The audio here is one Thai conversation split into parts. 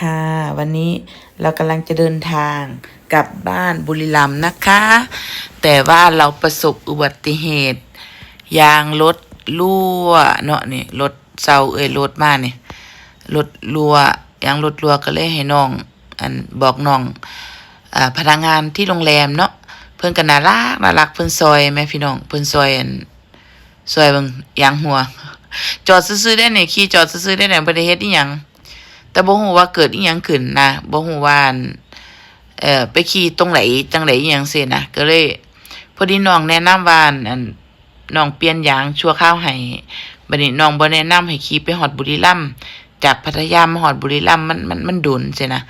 ค่ะ วันนี้เรากำลังจะเดินทางกลับบ้านบุรีรัมย์นะคะ แต่ว่าเราประสบอุบัติเหตุ ยางรถรั่วเนาะนี่รถเซาเอ้ยรถมานี่ยรถรั่วยางรถรั่วก็เลยให้น้อง อันบอกน้องอ่าพนักงานที่โรงแรมเนาะเพิ่อนก็น่ารักน่ารักเพิ่อนซอยแม่พี่น้องเพิ่อนซอยอันซอยบิ่งยางหัว จอดซื่อได้เนี่ยขี่จอดซื่อได้นี่บ่ได้เฮ็ดอีหยัง แต่บ่ฮู้ว่าเกิดอีหยังขึ้นนะบ่ฮู้ว่าเอ่อไปขี่ตรงไหนจังไดอีหยังซี่นะก็เลยพอดีน้องแนะนำว่าอันน้องเปลี่ยนยางชั่วคราวให้บัดนี้น้องบ่แนะนำให้ขี่ไปฮอดบุรีรัมย์จากพัทยามาฮอดบุรีรัมย์มันมันมันดุนซี่นะ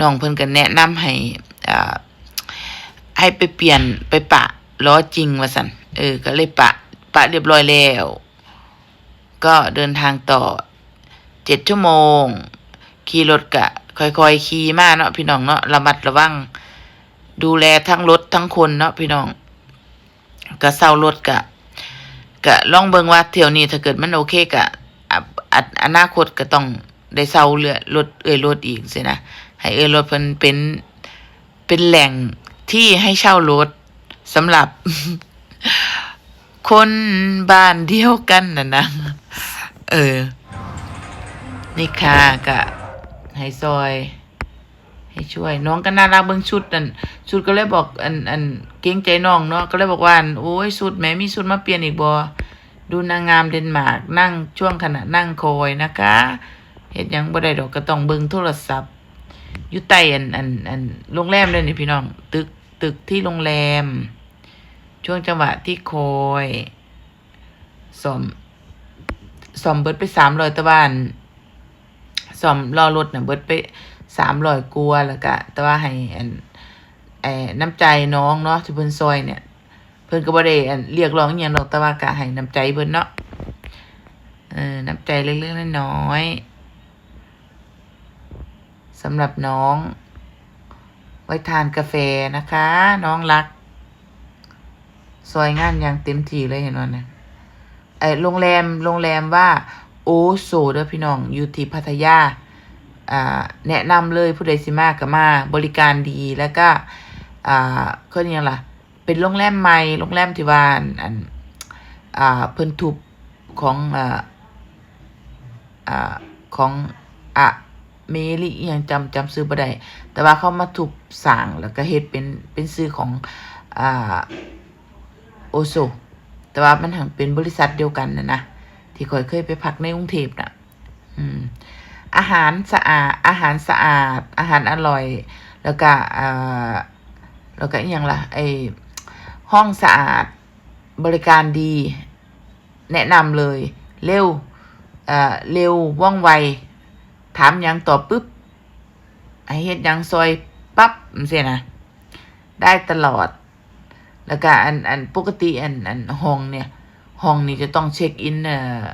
น้องเพิ่นก็แนะนำให้อ่าให้ไปเปลี่ยนไปปะล้อจริงว่าซั่นเออ ก็เลยปะ ปะเรียบร้อยแล้ว ก็เดินทางต่อเจ็ดชั่วโมง ขี่รถกะค่อยๆขี่มาเนาะพี่น้องเนาะระมัดระวัง ดูแลทั้งรถทั้งคนเนาะพี่น้องก็เศร้ารถกะกะลองเบิงว่าเที่ยวนี้ถ้าเกิดมันโอเคกะอะอะอนาคตก็ต้องได้เศร้าเรือรถเอ่ยรถอีกสินะให้เอ่ยรถเพิ่นเป็นเป็นแหล่งที่ให้เช่ารถสำหรับคนบ้านเดียวกันนะนะเออ นี่ค่ะกะ ให้ซอย ให้ช่วย น้องก็น่ารักเบิ่งชุดนั่นชุดก็เลยบอกอันอันเกรงใจน้องเนาะก็เลยบอกว่าอันโอ้ยชุดแม่มีชุดมาเปลี่ยนอีกบ่ดูนางงามเดนมาร์กนั่งช่วงขณะนั่งคอยนะคะเฮ็ดยังบ่ได้ดอกก็ต้องเบิ่งโทรศัพท์อยู่ใต้อันอันอันโรงแรมเลยนี่พี่น้อง ตึกตึกที่โรงแรม ช่วงจังหวะที่คอยสอมสอมเบิดไปสามร้อยตะวัน สอมรอรถน่ะเบิดไปสามร้อยกลัวแล้วก็แต่ว่าให้อันไอ้น้ำใจน้องเนาะที่เพิ่นซอยเนี่ย เพิ่นก็บ่ได้อันเรียกร้องอหย่างดอกแต่ว่าก็ให้น้ำใจเพิ่นเนาะเออน้ำใจเล็กๆน้อยๆสำหรับน้อง ไว้ทานกาแฟนะคะ น้องรัก ซอยงานอย่างเต็มที่เลยเห็นว่าเนี่ยไอโรงแรมโรงแรมว่า โอโซเด้อพี่น้องอยู่ที่พัทยาอ่าแนะนำเลยผู้ใดสิมาก็มา บริการดีแล้วก็อ่าเขาเรียกล่ะ เป็นโรงแรมใหม่โรงแรมที่ว่าอันอันอ่าเพิ่นทุบของอ่าอ่าของอะเมลิอหยังจำจำซื้อบ่ได้แต่ว่าเขามาทุบสร้างแล้วก็เฮ็ดเป็นเป็นซื้อของอ่าโอโซแต่ว่ามันหังเป็นบริษัทเดียวกันนะนะ ที่ข่อยเคยไปพักในกรุงเทพน่ะ อืม อาหารสะอาด อาหารสะอาด อาหารอร่อย แล้วก็อ่าแล้วก็อหยังละไอห้องสะอาด บริการดี แนะนำเลย เร็วเอ่อเร็วว่องไว ถามยังตอบปึ๊บให้เฮ็ดยังซอยปั๊บจังซี่นะได้ตลอด แล้วก็อันอันปกติอันอันห้องเนี่ย ห้องนี้จะต้องเช็คอินเอ่อ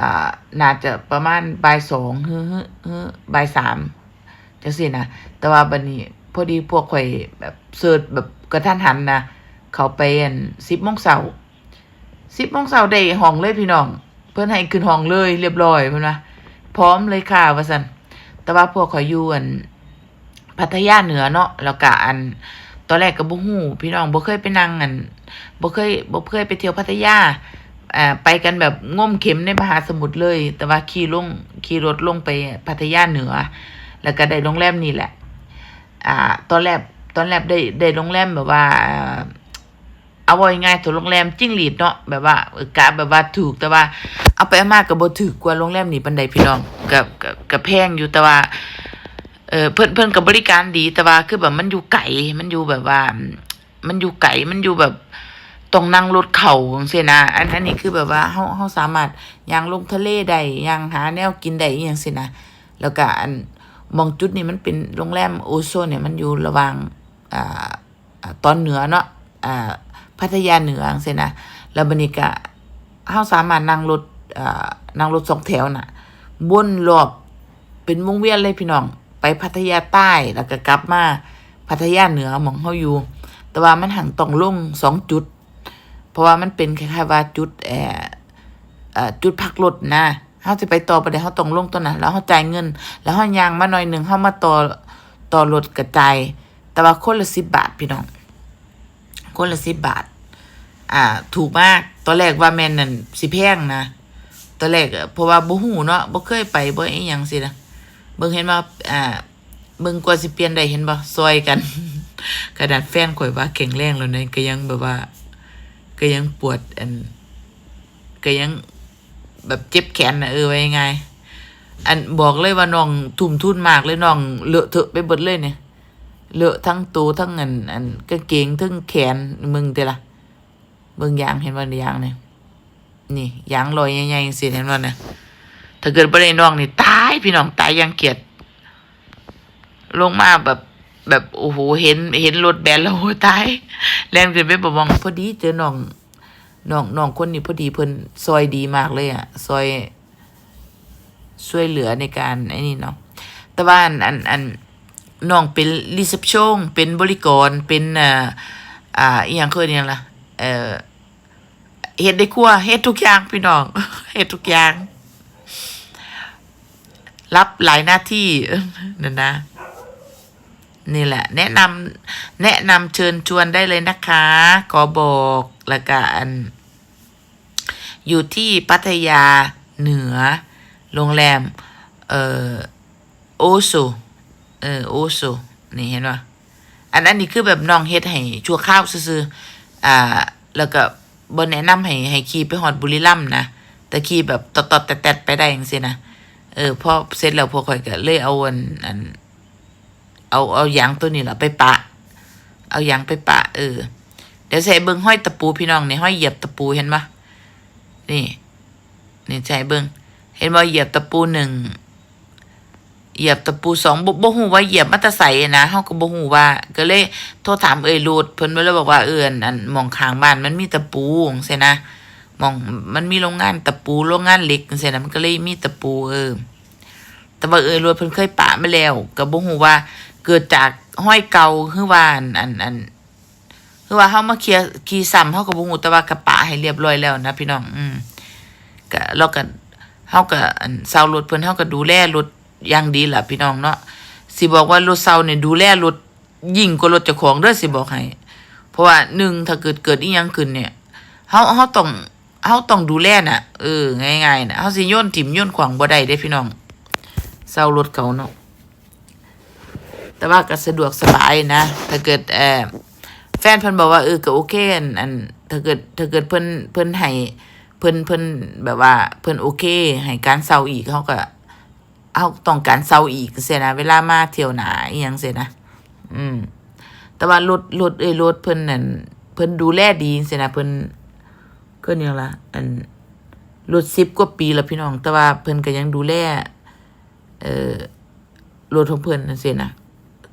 อ่าน่าจะประมาณบ่ายสองฮึฮึฮึบ่ายสามจังซี่นะแต่ว่าบัดนี้พอดีพวกข่อยแบบเสิร์ชแบบกระทันหันนะเขาไปอันสิบโมงเช้าสิบโมงเช้าได้ห้องเลยพี่น้อง เพิ่อนให้ขึ้นห้องเลยเรียบร้อยเพิ่นว่าพร้อมเลยค่ะว่าซั่นแต่ว่าพวกข่อยอยู่อันพัทยาเหนือเนาะแล้วก็อันตอนแรกก็บ่ฮู้พี่น้องบ่เคยไปนั่งอัน บ่เคยบ่เคยไปเที่ยวพัทยาอ่าไปกันแบบง่มเข็มในมหาสมุทรเลย แต่ว่าขี่ลงขี่รถลงไปพัทยาเหนือ แล้วก็ได้โรงแรมนี่แหละ อ่า ตอนแรกตอนแรกได้ได้โรงแรมแบบว่าเอาไว้ง่ายๆตัวโรงแรมจิ้งหรีดเนาะแบบว่ากะแบบว่าถูกแต่ว่า เอาไปอามาก็บ่ถูกกว่าโรงแรมนี่ปานใดพี่น้องก็ก็ก็แพงอยู่แต่ว่าเออเพิ่อนเพิ่อนกับบริการดีแต่ว่าคือแบบมันอยู่ไกลมันอยู่แบบว่า มันอยู่ไกลมันอยู่แบบ ต้องนั่งรถเข่าจังซี่นะอันอันนี้คือแบบว่าเฮาเฮาสามารถย่างลงทะเลได้ย่างหาแนวกินได้อีหยังซี่นะแล้วก็อันมองจุดนี้มันเป็นโรงแรมโอโซนเนี่ยมันอยู่ระหว่างอ่าตอนเหนือเนาะอ่าพัทยาเหนือจังซี่นะแล้วบัดนี้ก็เฮาสามารถนั่งรถอ่านั่งรถสองแถวน่ะวนรอบเป็นวงเวียนเลยพี่น้อง ไปพัทยาใต้แล้วก็กลับมาพัทยาเหนือมองเฮาอยู่ แต่ว่ามันหังต้องลงสองจุด เพราะว่ามันเป็นคล้ายๆว่าจุดแออจุดพักรถนะเฮาสิไปต่อบ่ได้เฮาต้องลงตัวนั้นแล้วเฮาจ่ายเงิน แล้วเฮายางมาหน่อยหนึ่งเฮามาต่อต่อรถกระจายแต่ว่าคนละ10บบาทพี่น้อง คนละ10บบาท อ่า ถูกมากตอนแรกว่าแมนนั่นสิแพงนะตอนแรกเพราะว่าบ่ฮู้เนาะบ่เคยไปบ่อีหยังสินะเบิ่งเห็นว่าอ่าเบิ่งกว่าสิเปลี่ยนได้เห็นบ่ซอยกันขนาดแฟนข่อยว่าแข็งแรงแล้วเนี่ยก็ยังแบบว่า ก็ยังปวดอันก็ยังแบบเจ็บแขนนะเออไว้ยังไง อันบอกเลยว่าน้องทุ่มทุนมากเลยน้องเลอะเทอะไปเบิดเลยเนี่ยเลอะทั้งตัวทั้งอันอันกางเกงทั้งแขนมึงเด้ล่ะเบิ่งยางเห็นบ่ยางเนี่ยนี่ยางลอยใหญ่ๆสิเห็นบ่เนี่ยถ้าเกิดบ่ได้น้องนี่ตายพี่น้องตายยังเกลียดลงมาแบบ แบบโอ้โหเห็นเห็นรถแบนแล้วโอ้ตายแล่นขึ้นไปบ่มองพอดีเจอน้องน้องน้องคนนี้พอดีเพิ่นซอยดีมากเลยอะซอยช่วยเหลือในการไอ้นี่เนาะแต่ว่าอันอันอันน้องเป็นรีเซพชนเป็นบริกรเป็นอ่ออ่าอีหยังคืออนหยังล่ะเอ่อเฮ็ดได้ครัวเฮ็ดทุกอย่างพี่น้องเฮ็ดทุกอย่าง รับหลายหน้าที่นั่นนะ นี่แหละ แนะนำแนะนำเชิญชวนได้เลยนะคะ ขอบอกแล้วกันอยู่ที่พัทยาเหนือ โรงแรม เอ่อโอโซเออโอโซนี่เห็นป่ะอันนั้นนี่คือแบบน้องเฮ็ดให้ชั่วข้าวซื่อๆอ่า แล้วก็บ่แนะนำให้ให้ขี่ไปฮอดบุรีรัมย์นะแต่ขี่แบบตอดๆแตดๆไปได้จังซี่นะเออพอเสร็จแล้วพวกข่อยก็เลยเอาอันอัน เอาเอายางตัวนี้ล่ะไปปะ เอายางไปปะ เออ เดี๋ยวใส่เบิ่งห้อยตะปูพี่น้องนี่ห้อยเหยียบตะปูเห็นปะนี่ นี่ใส่เบิ่งเห็นบ่เหยียบตะปูหนึ่งเหยียบตะปูสองบ่บ่ฮู้ว่าเหยียบมาแตะใส่นะเฮาก็บ่ฮู้ว่า ก็เลยโทรถามเอ้ยรูดเพิ่นเลยบอกว่าเอออันอันมองข้างบ้านมันมีตะปูจังซี่นะมองมันมีโรงงานตะปูโรงงานเหล็กจังซี่นะมันก็เลยมีตะปูเออแต่ว่าเอ้ยรูดเพิ่นเคยปะมาแล้วก็บ่ฮู้ว่า เกิดจากห้อยเกาคือว่าอันอันอันคือว่าเฮามาเคลียร์ขี่ซ้ำเฮาก็บ่ฮู้แต่ว่ากระปะให้เรียบร้อยแล้วนะพี่น้อง อืมก็เราก็เฮาก็อันเซารถเพิ่นเฮาก็ดูแลรถอย่างดีล่ะพี่น้องเนาะสิบอกว่ารถเซาเนี่ยดูแลรถยิ่งกว่ารถเจ้าของเด้อสิบอกให้เพราะว่าหนึ่งถ้าเกิดเกิดอีหยังขึ้นเนี่ยเฮาเฮาต้องเฮาต้องดูแลน่ะเออง่ายๆน่ะเฮาสิโยนถิ่มโยนขวางบ่ได้เด้พี่น้องเซารถเขาเนาะ แต่ว่าก็สะดวกสบายนะ ถ้าเกิดเออแฟนเพิ่นบอกว่าเออก็โอเคอันอันถ้าเกิดถ้าเกิดเพิ่นเพิ่นให้เพิ่นเพิ่นแบบว่าเพิ่นโอเคให้การเซาอีกเขาก็เขาต้องการเซาอีกเสียนะเวลามาเที่ยวหนาอีหยังเสียนะอืม แต่ว่ารถรถเอ้ยรถเพิ่นนั่นเพิ่นดูแลดีเสียนะเพิ่นก็เนี่ยงละอันรถ10กว่าปีแล้วพี่น้อง แต่ว่าเพิ่นก็ยังดูแลเอ่อรถของเพิ่นนั่นเสียนะ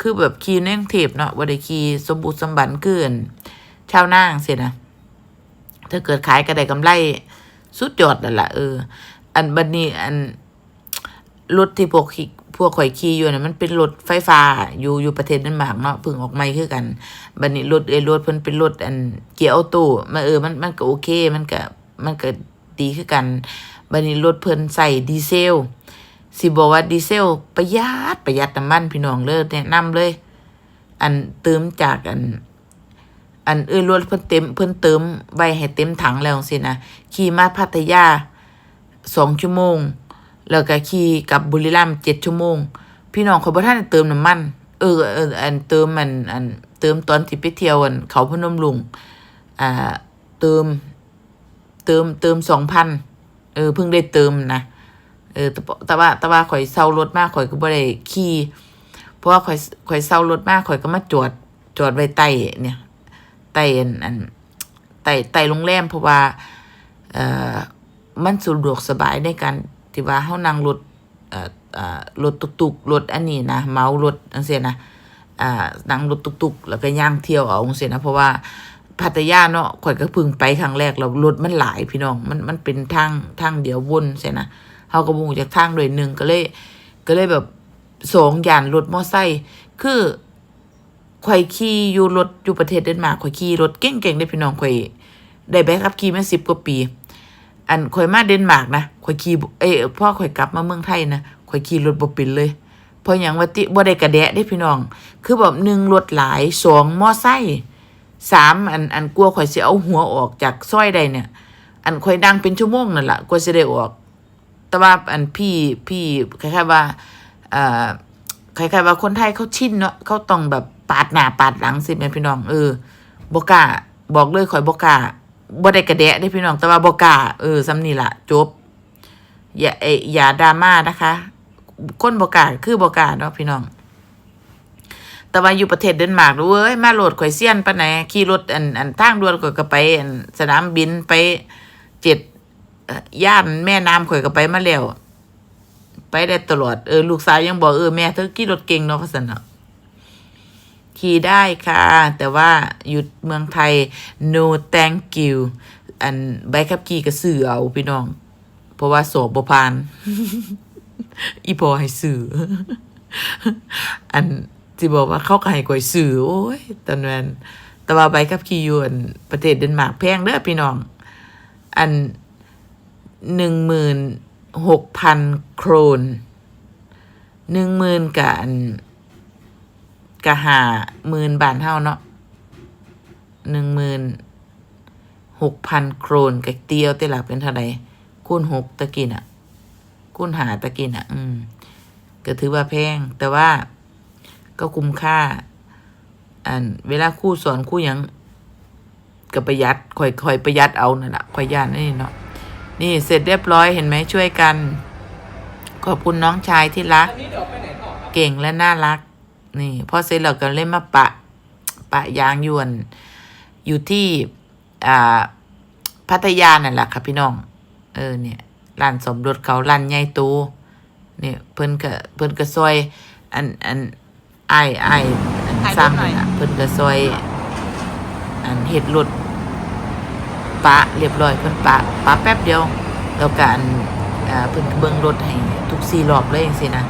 คือแบบขี่ในกรุงเทพเนาะบ่ได้ขี่สมบูรณ์สมบันเกินชาวนางเสียนะถ้าเกิดขายก็ได้กำไรสุดยอดนั่นแหละเออ อันบัดนี้อันรถที่พวกพวกข่อยขี่อยู่น่ะมันเป็นรถไฟฟ้าอยู่อยู่ประเทศเดนมาร์กเนาะพิ่งออกใหม่คือกันบัดนี้รถเอรถเพิ่นเป็นรถอันเกียร์ออโต้มันเออมันมันก็โอเค มันก็มันก็ดีคือกันบัดนี้รถเพิ่นใส่ดีเซล สิบอกว่าดีเซลประหยัดประหยัดน้ำมันพี่น้องเลยแนะนำเลย อันเติมจากอัน อันเออรถเพิ่นเต็มเพิ่นเติมไว้ให้เต็มถังแล้วสินะขี่มาพัทยาสองชั่วโมง แล้วก็ขี่กับบุรีรัมย์เจ็ดชั่วโมง พี่น้องเขาบ่ทันเติมน้ำมัน เออเอออันเติมมันอันเติมตอนที่ไปเที่ยวอันเขาพนมลุงอ่าเติม เติมเติมสองพันเออเพิ่งได้เติมนะ เออ แต่แต่ว่าแต่ว่าข่อยเซารถมากข่อยก็บ่ได้ขี่เพราะว่าข่อยข่อยเซารถมากข่อยก็มาจอดจอดไว้ใต้เนี่ยใต้อันอันใต้ใต้โรงแรมเพราะว่า เอ่อ มันสะดวกสบายในการที่ว่าเฮานั่งรถเอ่อเอ่อรถตุกๆรถอันนี้นะเมารถจังซี่นะอ่านั่งรถตุกๆแล้วก็ย่างเที่ยวเอาจังซี่นะเพราะว่าพัทยาเนาะข่อยก็เพิ่งไปครั้งแรกแล้วรถมันหลายพี่น้อง มันมันเป็นทางทางเดียววนใช่นะ เฮาก็บ่ฮู้จักทางด้วยหนึ่งก็เลย ก็เลยแบบสองย่านรถมอไซค์คือข่อยขี่อยู่รถอยู่ประเทศเดนมาร์กข่อยขี่รถเก่งๆได้พี่น้องข่อยได้ใบขับขี่มา10กว่าปี อันข่อยมาเดนมาร์กนะข่อยขี่เอ้ยพ่อข่อยกลับมาเมืองไทยนะข่อยขี่รถบ่เป็นเลยเพราะหยังว่าติบ่ได้กระแดะเด้พี่น้อง คือแบบหนึ่งรถหลายสองมอไซค์สามอันอันกลัวข่อยสิเอาหัวออกจากซอยใดเนี่ย อันข่อยดังเป็นชั่วโมงนั่นละกว่าสิได้ออก แต่ว่าอันพี่พี่คล้ายๆว่าอ่อคล้ายๆว่าคนไทยเขาชินเนาะเขาต้องแบบปาดหน้าปาดหลังสิแม่พี่น้องเออบ่กาบอกเลยข่อยบ่กาบ่ได้กระแดะได้พี่น้องแต่ว่าบ่กาเออซ้ำนี่ละจบ อย่าเออย่าดราม่านะคะ คนบ่กาคือบ่กาเนาะพี่น้อง แต่ว่าอยู่ประเทศเดนมาร์กเว้ยมาโหลดข่อยเซียนปไหนขี่รถอันอันทางด่วนข่อยก็ไปอันสนามบินไปเจ็ด ย่านแม่น้ำข่อยก็ไปมาแล้ว ไปได้ตลอด เออ ลูกสาวยังบอกเออแม่เธอขี่รถเก่งเนาะพัสนะขี่ได้ค่ะ แต่ว่าอยู่เมืองไทย no thank you อันใบขับขี่ก็ซื้อเอาพี่น้อง เพราะว่าสอบบ่ผ่าน อีพอให้ซื้ออันที่บอกว่าเขาก็ให้ก่อยซื้อโอ้ยตอนนั้นแต่ว่าใบขับขี่อยู่อันประเทศเดนมาร์กแพงเด้อพี่น้อง อัน หนึ่งหมื่นหกพันโครนหนึ่งหมื่นกับอันกะหาหมื่นบาทเท่าเนาะหนึ่งหมื่นหกพันโครนกับเตียวเตหลักเป็นเท่าไหร่คูณหกตะกินอะ คูณหาตะกินอะ อืม ก็ถือว่าแพง แต่ว่าก็คุ้มค่า อัน เวลาคู่สอนคู่ยังก็ประหยัดค่อยค่อยประหยัดเอานั่นแหละค่อยย่านนี่เนาะ นี่เสร็จเรียบร้อยเห็นไหมช่วยกัน ขอบคุณน้องชายที่รัก เก่งและน่ารัก นี่พอเสร็จเราก็เล่นมาปะ ปะยางยวน อยู่ที่อ่าพัทยานั่นแหละค่ะพี่น้อง เออเนี่ยร้านสมรสเขาร้านใหญ่โตเนี่ยเพิ่นก็เพิ่นก็ซอย อันอันไอไอสร้างนี่ล่ะเพิ่นก็ซอย อันเฮ็ดรถ ปะเรียบร้อยเพิ่นปะปะแป๊บเดียว แล้วก็อันอ่าเพิ่นเบิ่งรถให้ทุกสี่รอบเลยจังซี่นะ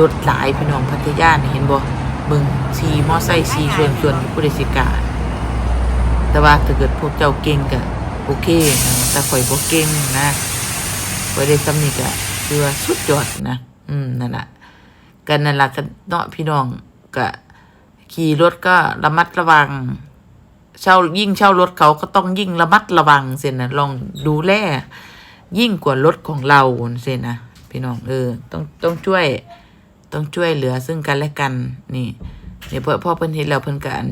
รถหลายพี่น้องพัทยาเห็นบ่เบิ่งสีมอไซค์สีส่วนส่วนผู้ใดยสิกาแต่ว่าถ้าเกิดพวกเจ้าเก่งก็โอเคนะแต่ข่อยบ่เก่งนะข่อยได้สำนี้ก็คือว่าสุดยอดนะ อืมนั่นล่ะกันนั่นล่ะก็เนาะพี่น้องก็ขี่รถก็ระมัดระวัง เช่ายิ่งเช่ารถเขาก็ต้องยิ่งระมัดระวังเสียนะลองดูแลยิ่งกว่ารถของเราเสียนะพี่น้องเออต้องต้องช่วย ต้องช่วยเหลือซึ่งกันและกันนี่เดี๋ยวพอพ่อเพิ่นเห็นแล้วเพิ่นกัน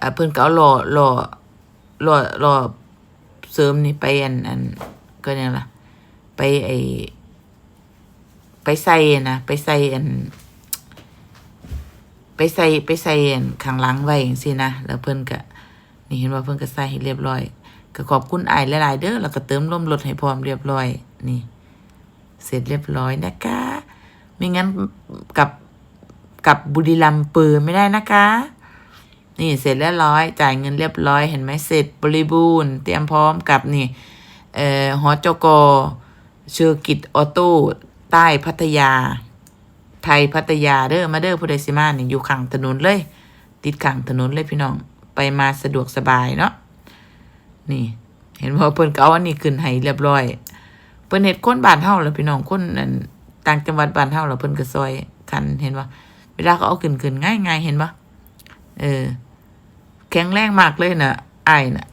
อ่าเพิ่นก็เอาหล่อหล่อหล่อหล่อเสริมนี่ไปอันอันก็ยังล่ะ ไปไอไปใส่นะไปใส่อัน ไปใส่ไปใส่อันข้างหลังไว้จังซี่นะแล้วเพิ่นก็นี่เห็นว่าเพิ่นก็ใส่ให้เรียบร้อยก็ขอบคุณอ้หลาย ๆ เด้อแล้วก็เติมลมรถให้พร้อมเรียบร้อย นี่ เสร็จเรียบร้อยนะคะไม่งั้นกับกับบุรีรัมย์ปือไม่ได้นะคะ นี่เสร็จเรียบร้อย จ่ายเงินเรียบร้อยเห็นไหมเสร็จบริบูรณ์เตรียมพร้อมกับนี่เอ่อหอจกเชอร์กิตออโต้ใต้พัทยา ไทยพัทยาเด้อมาเด้อผู้ใดสิมานี่อยู่ข้างถนนเลย ติดข้างถนนเลยพี่น้องไปมาสะดวกสบายเนาะนี่ เห็นว่าเพิ่นก็เอาอันนี้ขึ้นให้เรียบร้อยเพิ่นเฮ็ดคนบ้านเฮาแล้วพี่น้องคนนั่นต่างจังหวัดบ้านเฮาแล้วเพิ่นก็ซอยกันเห็นว่าเวลาเขาเอาขึ้นขึ้นง่ายง่ายเห็นปะเออ แข็งแรงมากเลยน่ะอ้ายน่ะ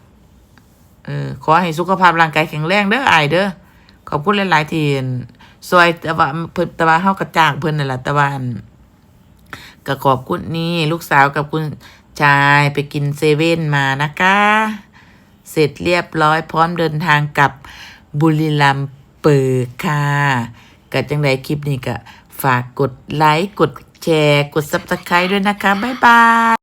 เออขอให้สุขภาพร่างกายแข็งแรงเด้อไอ้เด้อ ขอบคุณหลายๆที่ซอยแต่ว่าเพิ่นแต่ว่าเฮาก็จ้างเพิ่นนั่นแหละแต่ว่าอันก็ขอบคุณนี่ลูกสาวกับคุณชายไปกินเซเว่นมานะคะ เสร็จเรียบร้อยพร้อมเดินทางกับบุรีรัมย์เปิดค่ะก็จังไดคลิปนี้ก็ฝากกดไลค์กดแชร์ กด subscribe ด้วยนะคะ บ๊ายบาย